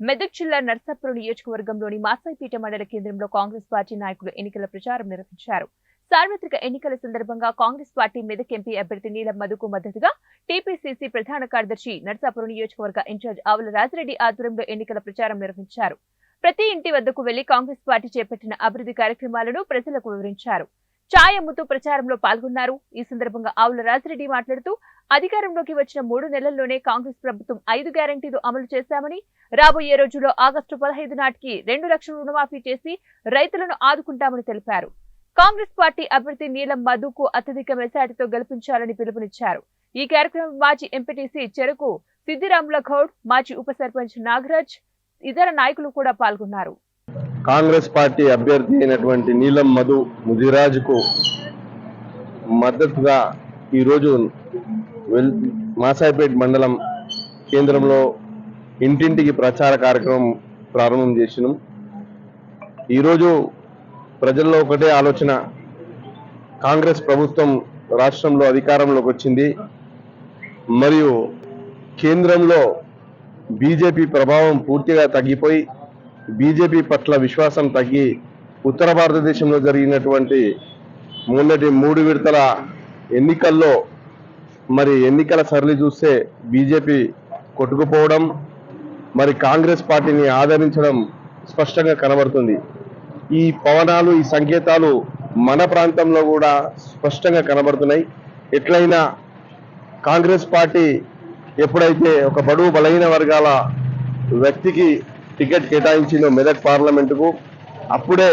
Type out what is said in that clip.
మెదక్ జిల్లా నర్సాపురం నియోజకవర్గంలోని మాసాయిపేట మండల కేంద్రంలో కాంగ్రెస్ పార్టీ నాయకులు ఎన్నికల ప్రచారం నిర్వహించారు. సార్వత్రిక ఎన్నికల సందర్భంగా కాంగ్రెస్ పార్టీ మెదక్ ఎంపీ అభ్యర్థి నీలం మధుకు మద్దతుగా టీపీసీసీ ప్రధాన కార్యదర్శి నర్సాపురం నియోజకవర్గ ఇన్ఛార్జ్ ఆవుల రాజిరెడ్డి ఆధ్వర్యంలో ఎన్నికల ప్రచారం నిర్వహించారు. ప్రతి ఇంటి వద్దకు వెళ్ళి కాంగ్రెస్ పార్టీ చేపట్టిన అభివృద్ధి కార్యక్రమాలను ప్రజలకు వివరించారు. ఛాయ్ అమ్ముతూ ప్రచారంలో పాల్గొన్నారు. ఈ సందర్భంగా ఆవుల రాజిరెడ్డి మాట్లాడుతూ అధికారంలోకి వచ్చిన మూడు నెలల్లోనే కాంగ్రెస్ ప్రభుత్వం ఐదు గ్యారంటీలు అమలు చేశామని రాబోయే రోజుల్లో ఆగస్టు పదహైదు నాటికి రెండు లక్షల రుణమాఫీ చేసి రైతులను ఆదుకుంటామని తెలిపారు. కాంగ్రెస్ పార్టీ అభ్యర్థి నీలం మధుకు అత్యధిక మెజార్టీతో గెలిపించాలని పిలుపునిచ్చారు. ఈ కార్యక్రమం మాజీ ఎంపీటీసీ చెరుకు సిద్దిరాముల గౌడ్ మాజీ ఉప సర్పంచ్ నాగరాజ్ ఇతర నాయకులు కూడా పాల్గొన్నారు. కాంగ్రెస్ పార్టీ అభ్యర్థి అయినటువంటి నీలం మధు ముదిరాజుకు మద్దతుగా ఈరోజు వెల్ మాసాయిపేట్ మండలం కేంద్రంలో ఇంటింటికి ప్రచార కార్యక్రమం ప్రారంభం చేసినాం. ఈరోజు ప్రజల్లో ఒకటే ఆలోచన కాంగ్రెస్ ప్రభుత్వం రాష్ట్రంలో అధికారంలోకి వచ్చింది. మరియు కేంద్రంలో బీజేపీ ప్రభావం పూర్తిగా తగ్గిపోయి బీజేపీ పట్ల విశ్వాసం తగ్గి ఉత్తర భారతదేశంలో జరిగినటువంటి మొన్నటి మూడు విడతల ఎన్నికల్లో మరి ఎన్నికల సరళి చూస్తే బీజేపీ కొట్టుకుపోవడం మరి కాంగ్రెస్ పార్టీని ఆదరించడం స్పష్టంగా కనబడుతుంది. ఈ పవనాలు ఈ సంకేతాలు మన ప్రాంతంలో కూడా స్పష్టంగా కనబడుతున్నాయి. ఎట్లయినా కాంగ్రెస్ పార్టీ ఎప్పుడైతే ఒక బడుగు బలహీన వర్గాల వ్యక్తికి టికెట్ కేటాయించిందో మెదక్ పార్లమెంటుకు అప్పుడే